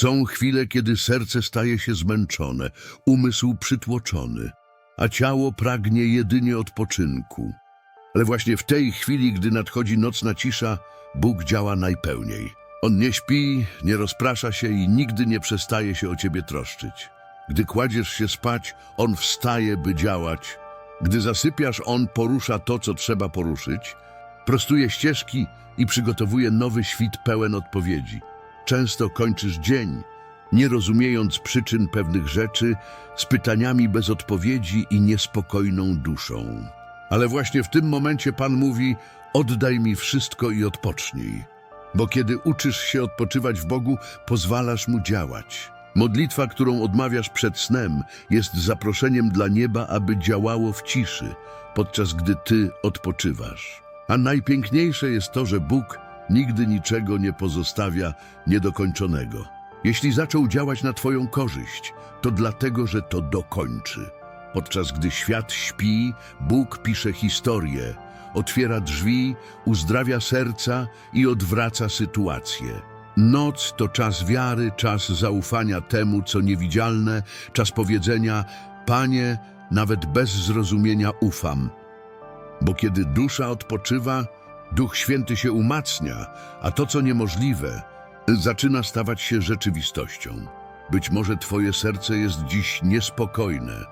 Są chwile, kiedy serce staje się zmęczone, umysł przytłoczony, a ciało pragnie jedynie odpoczynku. Ale właśnie w tej chwili, gdy nadchodzi nocna cisza, Bóg działa najpełniej. On nie śpi, nie rozprasza się i nigdy nie przestaje się o ciebie troszczyć. Gdy kładziesz się spać, On wstaje, by działać. Gdy zasypiasz, On porusza to, co trzeba poruszyć, prostuje ścieżki i przygotowuje nowy świt pełen odpowiedzi. Często kończysz dzień, nie rozumiejąc przyczyn pewnych rzeczy, z pytaniami bez odpowiedzi i niespokojną duszą. Ale właśnie w tym momencie Pan mówi: Oddaj mi wszystko i odpocznij. Bo kiedy uczysz się odpoczywać w Bogu, pozwalasz mu działać. Modlitwa, którą odmawiasz przed snem, jest zaproszeniem dla nieba, aby działało w ciszy, podczas gdy ty odpoczywasz. A najpiękniejsze jest to, że Bóg nigdy niczego nie pozostawia niedokończonego. Jeśli zaczął działać na Twoją korzyść, to dlatego, że to dokończy. Podczas gdy świat śpi, Bóg pisze historię, otwiera drzwi, uzdrawia serca i odwraca sytuację. Noc to czas wiary, czas zaufania temu, co niewidzialne, czas powiedzenia: Panie, nawet bez zrozumienia ufam. Bo kiedy dusza odpoczywa, Duch Święty się umacnia, a to, co niemożliwe, zaczyna stawać się rzeczywistością. Być może Twoje serce jest dziś niespokojne.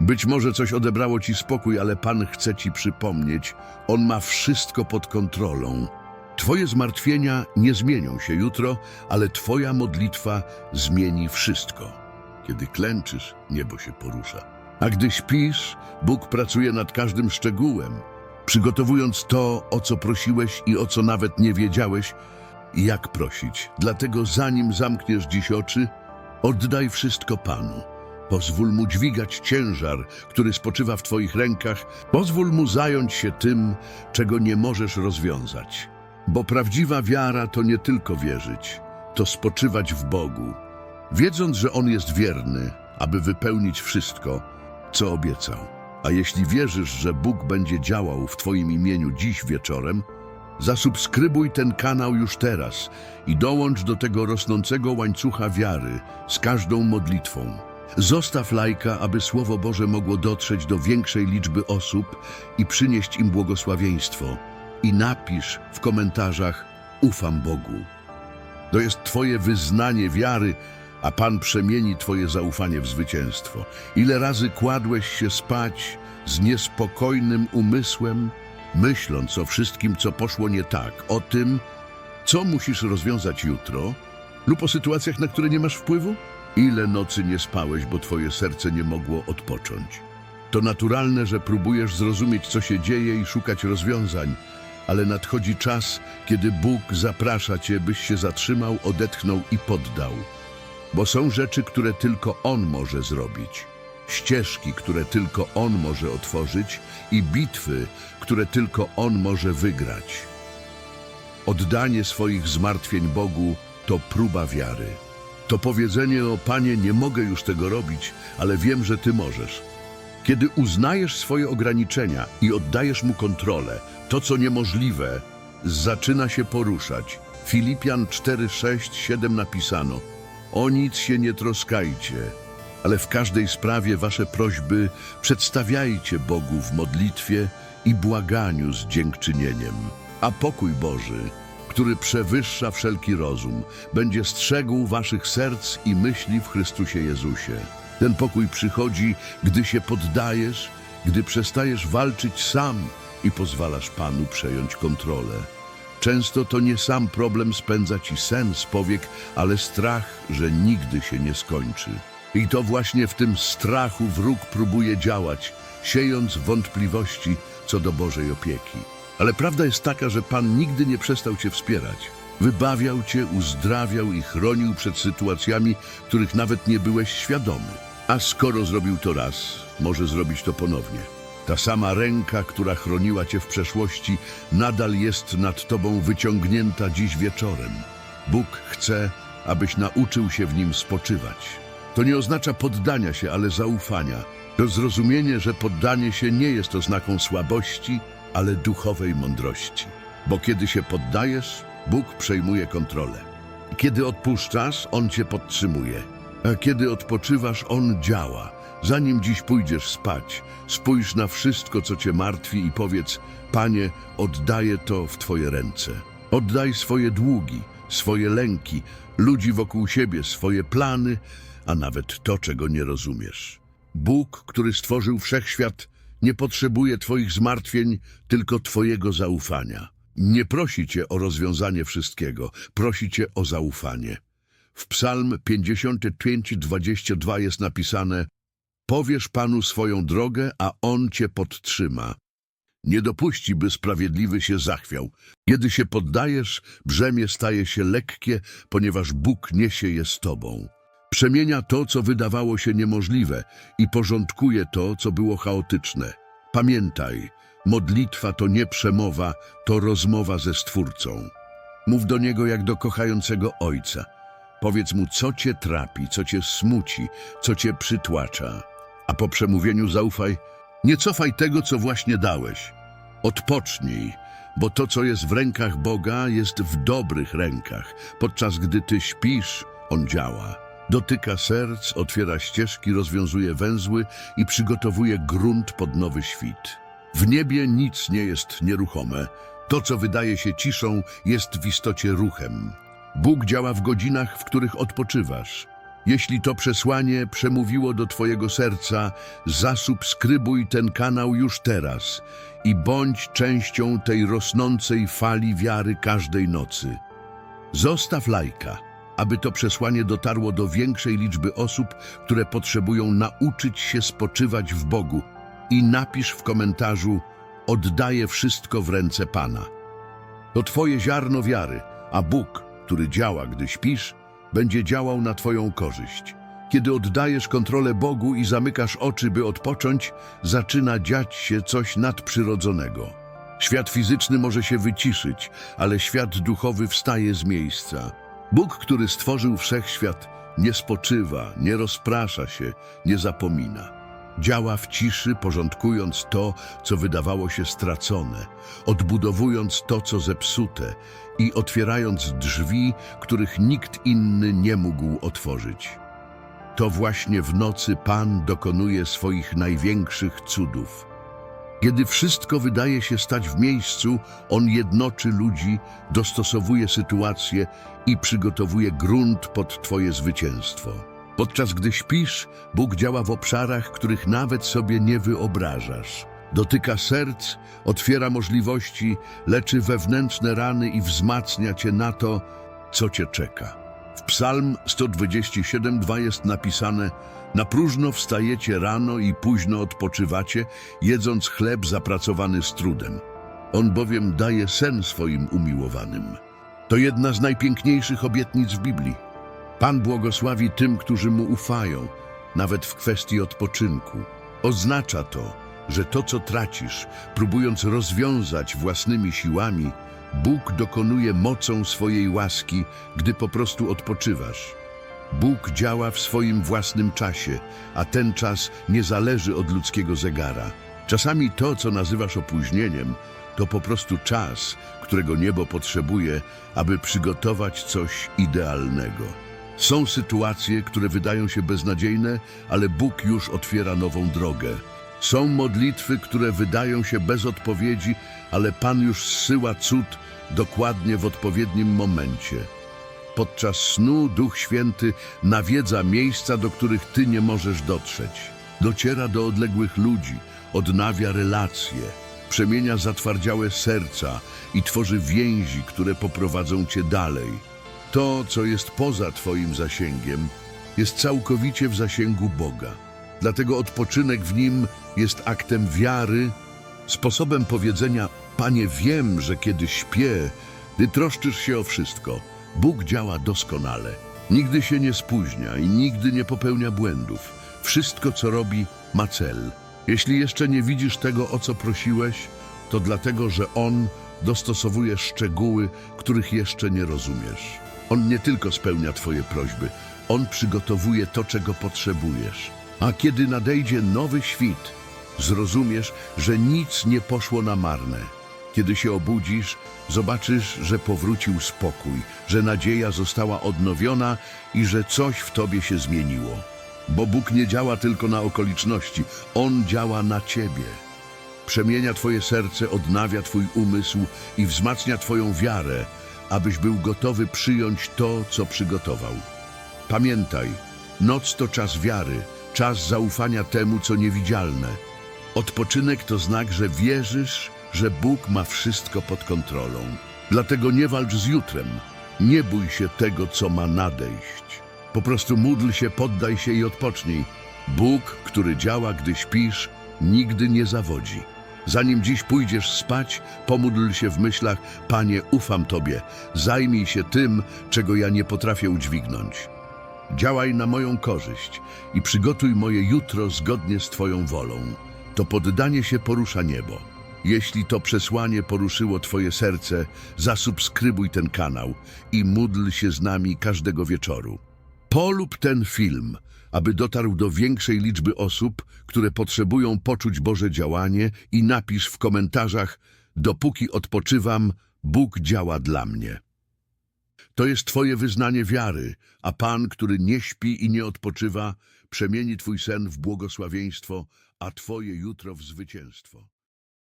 Być może coś odebrało Ci spokój, ale Pan chce Ci przypomnieć, On ma wszystko pod kontrolą. Twoje zmartwienia nie zmienią się jutro, ale Twoja modlitwa zmieni wszystko. Kiedy klęczysz, niebo się porusza. A gdy śpisz, Bóg pracuje nad każdym szczegółem, przygotowując to, o co prosiłeś i o co nawet nie wiedziałeś, jak prosić. Dlatego zanim zamkniesz dziś oczy, oddaj wszystko Panu. Pozwól Mu dźwigać ciężar, który spoczywa w Twoich rękach. Pozwól Mu zająć się tym, czego nie możesz rozwiązać. Bo prawdziwa wiara to nie tylko wierzyć, to spoczywać w Bogu, wiedząc, że On jest wierny, aby wypełnić wszystko, co obiecał. A jeśli wierzysz, że Bóg będzie działał w Twoim imieniu dziś wieczorem, zasubskrybuj ten kanał już teraz i dołącz do tego rosnącego łańcucha wiary z każdą modlitwą. Zostaw lajka, aby Słowo Boże mogło dotrzeć do większej liczby osób i przynieść im błogosławieństwo. I napisz w komentarzach: Ufam Bogu. To jest Twoje wyznanie wiary, a Pan przemieni Twoje zaufanie w zwycięstwo. Ile razy kładłeś się spać z niespokojnym umysłem, myśląc o wszystkim, co poszło nie tak, o tym, co musisz rozwiązać jutro, lub o sytuacjach, na które nie masz wpływu? Ile nocy nie spałeś, bo Twoje serce nie mogło odpocząć? To naturalne, że próbujesz zrozumieć, co się dzieje i szukać rozwiązań, ale nadchodzi czas, kiedy Bóg zaprasza Cię, byś się zatrzymał, odetchnął i poddał. Bo są rzeczy, które tylko On może zrobić, ścieżki, które tylko On może otworzyć i bitwy, które tylko On może wygrać. Oddanie swoich zmartwień Bogu to próba wiary. To powiedzenie o Panie, nie mogę już tego robić, ale wiem, że Ty możesz. Kiedy uznajesz swoje ograniczenia i oddajesz Mu kontrolę, to co niemożliwe zaczyna się poruszać. Filipian 4, 6, 7 napisano O nic się nie troskajcie, ale w każdej sprawie wasze prośby przedstawiajcie Bogu w modlitwie i błaganiu z dziękczynieniem. A pokój Boży, który przewyższa wszelki rozum, będzie strzegł waszych serc i myśli w Chrystusie Jezusie. Ten pokój przychodzi, gdy się poddajesz, gdy przestajesz walczyć sam i pozwalasz Panu przejąć kontrolę. Często to nie sam problem spędza ci sen z powiek, ale strach, że nigdy się nie skończy. I to właśnie w tym strachu wróg próbuje działać, siejąc wątpliwości co do Bożej opieki. Ale prawda jest taka, że Pan nigdy nie przestał Cię wspierać. Wybawiał Cię, uzdrawiał i chronił przed sytuacjami, których nawet nie byłeś świadomy. A skoro zrobił to raz, może zrobić to ponownie. Ta sama ręka, która chroniła Cię w przeszłości, nadal jest nad Tobą wyciągnięta dziś wieczorem. Bóg chce, abyś nauczył się w nim spoczywać. To nie oznacza poddania się, ale zaufania. To zrozumienie, że poddanie się nie jest oznaką słabości, ale duchowej mądrości. Bo kiedy się poddajesz, Bóg przejmuje kontrolę. kiedy odpuszczasz, On cię podtrzymuje. A kiedy odpoczywasz, On działa. Zanim dziś pójdziesz spać, spójrz na wszystko, co cię martwi i powiedz, Panie, oddaję to w Twoje ręce. Oddaj swoje długi, swoje lęki, ludzi wokół siebie, swoje plany, a nawet to, czego nie rozumiesz. Bóg, który stworzył wszechświat, nie potrzebuje Twoich zmartwień, tylko Twojego zaufania. Nie prosi Cię o rozwiązanie wszystkiego, prosi Cię o zaufanie. W Psalm 55:22 jest napisane: Powiesz Panu swoją drogę, a On Cię podtrzyma. Nie dopuści, by sprawiedliwy się zachwiał. Kiedy się poddajesz, brzemię staje się lekkie, ponieważ Bóg niesie je z Tobą. Przemienia to, co wydawało się niemożliwe i porządkuje to, co było chaotyczne. Pamiętaj, modlitwa to nie przemowa, to rozmowa ze Stwórcą. Mów do Niego jak do kochającego Ojca. Powiedz Mu, co Cię trapi, co Cię smuci, co Cię przytłacza. A po przemówieniu zaufaj, nie cofaj tego, co właśnie dałeś. Odpocznij, bo to, co jest w rękach Boga, jest w dobrych rękach. Podczas gdy Ty śpisz, On działa. Dotyka serc, otwiera ścieżki, rozwiązuje węzły i przygotowuje grunt pod nowy świt. W niebie nic nie jest nieruchome. To, co wydaje się ciszą, jest w istocie ruchem. Bóg działa w godzinach, w których odpoczywasz. Jeśli to przesłanie przemówiło do Twojego serca, zasubskrybuj ten kanał już teraz i bądź częścią tej rosnącej fali wiary każdej nocy. Zostaw lajka, aby to przesłanie dotarło do większej liczby osób, które potrzebują nauczyć się spoczywać w Bogu i napisz w komentarzu Oddaję wszystko w ręce Pana. To Twoje ziarno wiary, a Bóg, który działa, gdy śpisz, będzie działał na Twoją korzyść. Kiedy oddajesz kontrolę Bogu i zamykasz oczy, by odpocząć, zaczyna dziać się coś nadprzyrodzonego. Świat fizyczny może się wyciszyć, ale świat duchowy wstaje z miejsca. Bóg, który stworzył wszechświat, nie spoczywa, nie rozprasza się, nie zapomina. Działa w ciszy, porządkując to, co wydawało się stracone, odbudowując to, co zepsute i otwierając drzwi, których nikt inny nie mógł otworzyć. To właśnie w nocy Pan dokonuje swoich największych cudów. Kiedy wszystko wydaje się stać w miejscu, On jednoczy ludzi, dostosowuje sytuację i przygotowuje grunt pod Twoje zwycięstwo. Podczas gdy śpisz, Bóg działa w obszarach, których nawet sobie nie wyobrażasz. Dotyka serc, otwiera możliwości, leczy wewnętrzne rany i wzmacnia Cię na to, co Cię czeka. W Psalm 127:2 jest napisane Na próżno wstajecie rano i późno odpoczywacie, jedząc chleb zapracowany z trudem. On bowiem daje sen swoim umiłowanym. To jedna z najpiękniejszych obietnic w Biblii. Pan błogosławi tym, którzy Mu ufają, nawet w kwestii odpoczynku. Oznacza to, że to, co tracisz, próbując rozwiązać własnymi siłami, Bóg dokonuje mocą swojej łaski, gdy po prostu odpoczywasz. Bóg działa w swoim własnym czasie, a ten czas nie zależy od ludzkiego zegara. Czasami to, co nazywasz opóźnieniem, to po prostu czas, którego niebo potrzebuje, aby przygotować coś idealnego. Są sytuacje, które wydają się beznadziejne, ale Bóg już otwiera nową drogę. Są modlitwy, które wydają się bez odpowiedzi, ale Pan już zsyła cud dokładnie w odpowiednim momencie. Podczas snu Duch Święty nawiedza miejsca, do których Ty nie możesz dotrzeć. Dociera do odległych ludzi, odnawia relacje, przemienia zatwardziałe serca i tworzy więzi, które poprowadzą Cię dalej. To, co jest poza Twoim zasięgiem, jest całkowicie w zasięgu Boga. Dlatego odpoczynek w Nim jest aktem wiary, sposobem powiedzenia Panie, wiem, że kiedy śpię, Ty troszczysz się o wszystko. Bóg działa doskonale. Nigdy się nie spóźnia i nigdy nie popełnia błędów. Wszystko, co robi, ma cel. Jeśli jeszcze nie widzisz tego, o co prosiłeś, to dlatego, że On dostosowuje szczegóły, których jeszcze nie rozumiesz. On nie tylko spełnia Twoje prośby, On przygotowuje to, czego potrzebujesz. A kiedy nadejdzie nowy świt, zrozumiesz, że nic nie poszło na marne. Kiedy się obudzisz, zobaczysz, że powrócił spokój, że nadzieja została odnowiona i że coś w tobie się zmieniło. Bo Bóg nie działa tylko na okoliczności, On działa na ciebie. Przemienia twoje serce, odnawia twój umysł i wzmacnia twoją wiarę, abyś był gotowy przyjąć to, co przygotował. Pamiętaj, noc to czas wiary, czas zaufania temu, co niewidzialne. Odpoczynek to znak, że wierzysz, że Bóg ma wszystko pod kontrolą. Dlatego nie walcz z jutrem. Nie bój się tego, co ma nadejść. Po prostu módl się, poddaj się i odpocznij. Bóg, który działa, gdy śpisz, nigdy nie zawodzi. Zanim dziś pójdziesz spać, pomódl się w myślach: Panie, ufam Tobie, zajmij się tym, czego ja nie potrafię udźwignąć. Działaj na moją korzyść i przygotuj moje jutro zgodnie z Twoją wolą. To poddanie się porusza niebo. Jeśli to przesłanie poruszyło Twoje serce, zasubskrybuj ten kanał i módl się z nami każdego wieczoru. Polub ten film, aby dotarł do większej liczby osób, które potrzebują poczuć Boże działanie i napisz w komentarzach Dopóki odpoczywam, Bóg działa dla mnie. To jest Twoje wyznanie wiary, a Pan, który nie śpi i nie odpoczywa, przemieni Twój sen w błogosławieństwo, a Twoje jutro w zwycięstwo.